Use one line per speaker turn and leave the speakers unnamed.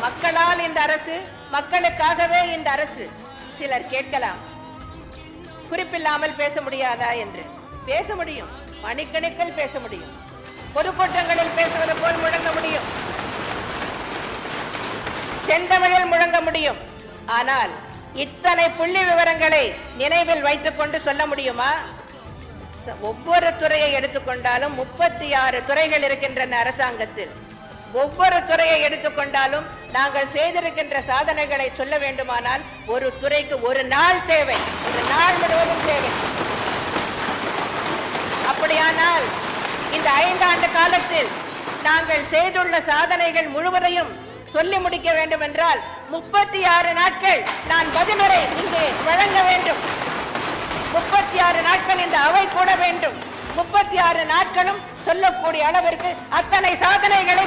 மக்களால் இந்த அரசு மக்களுக்காகவே இந்த அரசு. சிலர் கேட்கலாம். குறிப்பில்லாமல் பேச முடியாதா என்று. பேச முடியும். மணிக்கணக்கில் பேச முடியும். பொதுக்கூட்டங்களில் பேசுவது போல் முழங்க முடியும். செந்தமிழில் முழங்க முடியும். ஆனால் இத்தனை புள்ளி விவரங்களை நினைவில் வைத்துக் கொண்டு சொல்ல முடியுமா? ஒவ்வொரு துறையை எடுத்துக்கொண்டாலும் முப்பத்தி ஆறு துறைகள் இருக்கின்றன அரசாங்கத்தில். ஒவ்வொரு துறையை எடுத்துக்கொண்டாலும் நாங்கள் செய்திருக்கின்ற சாதனைகளை சொல்ல வேண்டுமானால் ஒரு துறைக்கு ஒரு நாள் தேவை. ஒரு நாள் முழுவதும் தேவை. அப்படியானால் இந்த ஐந்தாண்டு காலத்தில் நாங்கள் செய்துள்ள சாதனைகள் முழுவதையும் சொல்லி முடிக்க வேண்டும் என்றால் முப்பத்தி ஆறு நாட்கள் நான் பதிலுரை இங்கு வழங்க வேண்டும். முப்பத்தி ஆறு நாட்கள் இந்த அவை கூட வேண்டும். முப்பத்தி ஆறு நாட்களும் சொல்லக்கூடிய அளவிற்கு அத்தனை சாதனைகள்